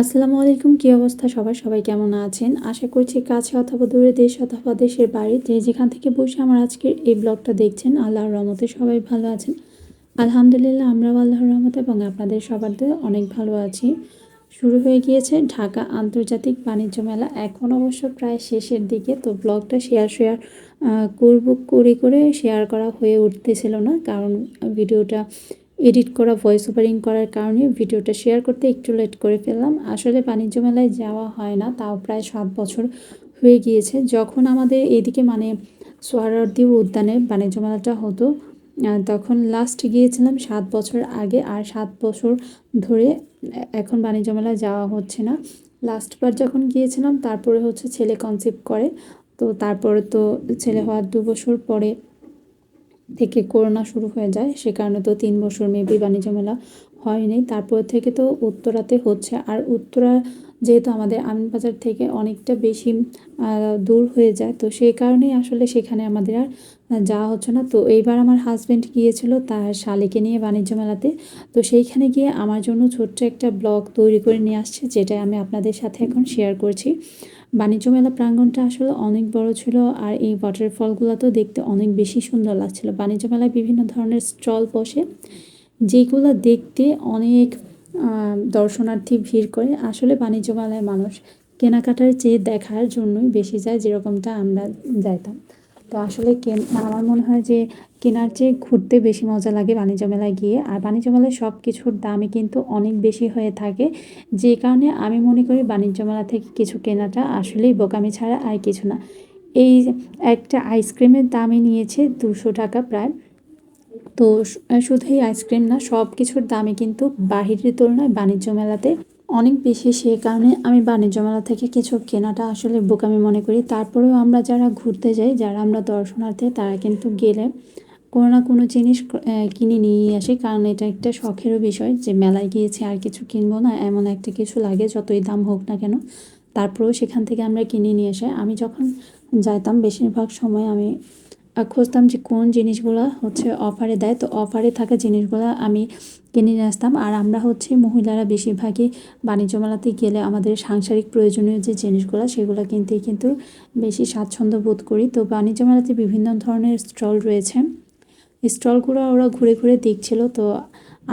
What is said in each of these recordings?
আসসালামু আলাইকুম, কী অবস্থা? সবাই সবাই কেমন আছেন? আশা করছি কাছে অথবা দূরে দেশ অথবা দেশের বাড়ি যে যেখান থেকে বসে আমার আজকের এই ব্লগটা দেখছেন, আল্লাহর রহমতে সবাই ভালো আছেন। আলহামদুলিল্লাহ, আমরাও আল্লাহর রহমতে এবং আপনাদের সবার অনেক ভালো আছি। শুরু হয়ে গিয়েছে ঢাকা আন্তর্জাতিক বাণিজ্য মেলা। এখন অবশ্য প্রায় শেষের দিকে, তো ব্লগটা শেয়ার শেয়ার করব, করে করে শেয়ার করা হয়ে উঠতেছিল না, কারণ ভিডিওটা এডিট করা ভয়েস ওভারিং করার কারণে ভিডিওটা শেয়ার করতে একটু লেট করে ফেললাম। আসলে বাণিজ্য মেলায় যাওয়া হয় না, তাও প্রায় সাত বছর হয়ে গিয়েছে। যখন আমাদের এদিকে মানে সোহারার্দি উদ্যানে বাণিজ্য মেলাটা হতো তখন লাস্ট গিয়েছিলাম সাত বছর আগে, আর সাত বছর ধরে এখন বাণিজ্য মেলায় যাওয়া হচ্ছে না। লাস্টবার যখন গিয়েছিলাম, তারপরে হচ্ছে ছেলে কনসেপ্ট করে। তো তারপরে তো ছেলে হওয়ার দু বছর পরে থেকে করোনা শুরু হয়ে যায়, সে কারণে তো তিন বছর মেবি বাণিজ্য মেলা হয়নি। তারপর থেকে তো উত্তরাতে হচ্ছে। আর উত্তরা যেহেতু আমাদের আমিনবাজার থেকে অনেকটা বেশি দূর হয়ে যায়, তো সেই কারণেই আসলে সেখানে আমাদের আর যাওয়া হচ্ছে না। তো এইবার আমার হাজব্যান্ড গিয়েছিল তার শালিকে নিয়ে বাণিজ্য মেলাতে। তো সেইখানে গিয়ে আমার জন্য ছোট্ট একটা ব্লগ তৈরি করে নিয়ে আসছে যেটা আমি আপনাদের সাথে এখন শেয়ার করছি। বাণিজ্য মেলা প্রাঙ্গণটা আসলে অনেক বড় ছিল আর এই ওয়াটারফলগুলো তো দেখতে অনেক বেশি সুন্দর লাগছিল। বাণিজ্য মেলায় বিভিন্ন ধরনের স্টল বসে, যেগুলো দেখতে অনেক দর্শনার্থী ভিড় করে। আসলে বাণিজ্য মেলায় মানুষ কেনাকাটার চেয়ে দেখার জন্যই বেশি যায়, যেরকমটা আমরা যাইতাম। তো আসলে কেন আমার মনে হয় যে কেনার চেয়ে ঘুরতে বেশি মজা লাগে বাণিজ্য মেলায় গিয়ে। আর বাণিজ্য মেলায় সব কিছুর দামই কিন্তু অনেক বেশি হয়ে থাকে। যে কারণে আমি মনে করি বাণিজ্য মেলা থেকে কিছু কেনাটা আসলেই বোকামি ছাড়া আর কিছু না। এই একটা আইসক্রিমের দামে নিয়েছে দুশো টাকা প্রায়। তো শুধু এই আইসক্রিম না সব কিছুর দামে কিন্তু বাহিরের তুলনায় বাণিজ্য মেলাতে অনেক বেশি সে কারণে আমি বাণিজ্য মেলা থেকে কিছু কেনাটা আসলে বোকামি মনে করি। তারপরেও আমরা যারা ঘুরতে যাই, যারা আমরা দর্শনার্থী, তারা কিন্তু গেলে কোনো না কোনো জিনিস কিনে নিয়ে আসি। কারণ এটা একটা শখেরও বিষয় যে মেলায় গিয়েছি আর কিছু কিনবো না, এমন একটা কিছু লাগে যতই দাম হোক না কেন। তারপরেও সেখান থেকে আমরা কিনে নিয়ে আসি। আমি যখন যাইতাম, বেশিরভাগ সময় আমি খুঁজতাম যে কোন জিনিসগুলো হচ্ছে অফারে দেয়। তো অফারে থাকা জিনিসগুলো আমি কিনে নিয়ে আসতাম। আর আমরা হচ্ছে মহিলারা বেশিরভাগই বাণিজ্য মেলাতে গেলে আমাদের সাংসারিক প্রয়োজনীয় যে জিনিসগুলো, সেগুলো কিনতেই কিন্তু বেশি স্বাচ্ছন্দ্য বোধ করি। তো বাণিজ্য মেলাতে বিভিন্ন ধরনের স্টল রয়েছে। স্টলগুলো ওরা ঘুরে ঘুরে দেখছিল। তো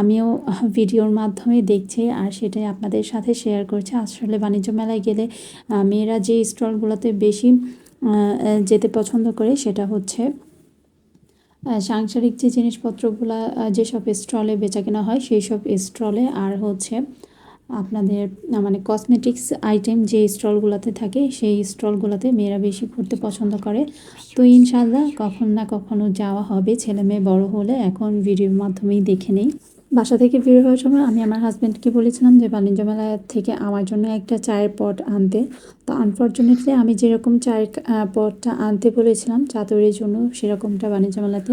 আমিও ভিডিওর মাধ্যমে দেখছি আর সেটাই আপনাদের সাথে শেয়ার করছি। আসলে বাণিজ্য মেলায় গেলে মেয়েরা যে স্টলগুলোতে বেশি যেতে পছন্দ করে সেটা হচ্ছে সাংসারিক যে জিনিসপত্রগুলো যেসব স্টলে বেচা কেনা হয় সেই সব স্টলে আর হচ্ছে আপনাদের মানে কসমেটিক্স আইটেম যে স্টলগুলোতে থাকে সেই স্টলগুলোতে মেয়েরা বেশি ঘুরতে পছন্দ করে। তো ইনশাল্লাহ কখন না কখনো যাওয়া হবে, ছেলে মেয়ে বড়ো হলে এখন ভিডিওর মাধ্যমেই দেখে নেই। বাসা থেকে বের হওয়ার সময় আমি আমার হাজব্যান্ডকে বলেছিলাম যে বাণিজ্য মেলা থেকে আমার জন্য একটা চায়ের পট আনতে। তো আনফর্চুনেটলি আমি যেরকম চায়ের পটটা আনতে বলেছিলাম, চা তৈরির জন্য সেরকমটা বাণিজ্য মেলাতে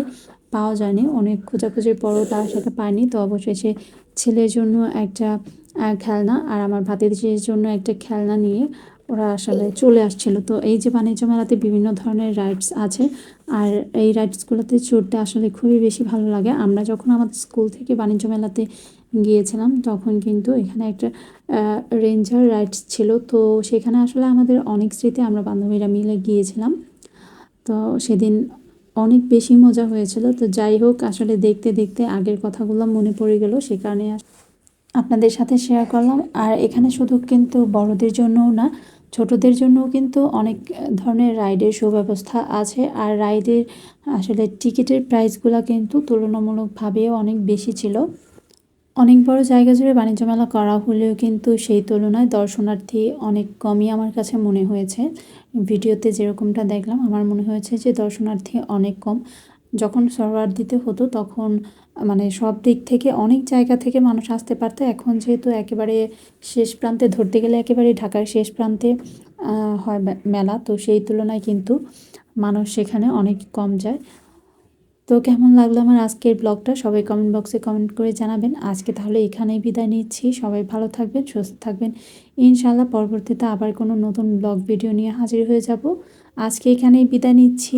পাওয়া যায়নি। অনেক খোঁজাখুঁজির পরও তার সাথে পায়নি। তো অবশেষে ছেলের জন্য একটা খেলনা আর আমার ভাতিজির জন্য একটা খেলনা নিয়ে ওরা আসলে চলে আসছিল। তো এই যে বাণিজ্য মেলাতে বিভিন্ন ধরনের রাইডস আছে, আর এই রাইডসগুলোতে চড়তে আসলে খুবই বেশি ভালো লাগে। আমরা যখন আমাদের স্কুল থেকে বাণিজ্য মেলাতে গিয়েছিলাম, তখন কিন্তু এখানে একটা রেঞ্জার রাইডস ছিল। তো সেখানে আসলে আমাদের অনেক স্মৃতি আমরা বান্ধবীরা মিলে গিয়েছিলাম। তো সেদিন অনেক বেশি মজা হয়েছিল। তো যাই হোক, আসলে দেখতে দেখতে আগের কথাগুলো মনে পড়ে গেল, সে কারণে আপনাদের সাথে শেয়ার করলাম। আর এখানে শুধু কিন্তু বড়দের জন্যও না ছোটদের জন্যও কিন্তু অনেক ধরনের রাইডের সুব্যবস্থা আছে। আর রাইডের আসলে টিকিটের প্রাইসগুলো কিন্তু তুলনামূলকভাবেও অনেক বেশি ছিল। অনেক বড় জায়গা জুড়ে বাণিজ্য মেলা করা হলেও কিন্তু সেই তুলনায় দর্শনার্থী অনেক কমই আমার কাছে মনে হয়েছে। ভিডিওতে যেরকমটা দেখলাম, আমার মনে হয়েছে যে দর্শনার্থী অনেক কম। যখন সরবার দিতে হতো তখন মানে সব দিক থেকে, অনেক জায়গা থেকে মানুষ আসতে পারতো। এখন যেহেতু একেবারে শেষ প্রান্তে, ধরতে গেলে একেবারে ঢাকার শেষ প্রান্তে হয় মেলা। তো সেই তুলনায় কিন্তু মানুষ সেখানে অনেক কম যায়। তো কেমন লাগল আমার আজকের ব্লগটা? সবাই কমেন্ট বক্সে কমেন্ট করে জানাবেন। আজকে তাহলে এখানেই বিদায় নিচ্ছি। সবাই ভালো থাকবেন, সুস্থ থাকবেন। ইনশাল্লাহ পরবর্তীতে আবার কোনো নতুন ব্লগ ভিডিও নিয়ে হাজির হয়ে যাব। আজকে এখানেই বিদায় নিচ্ছি।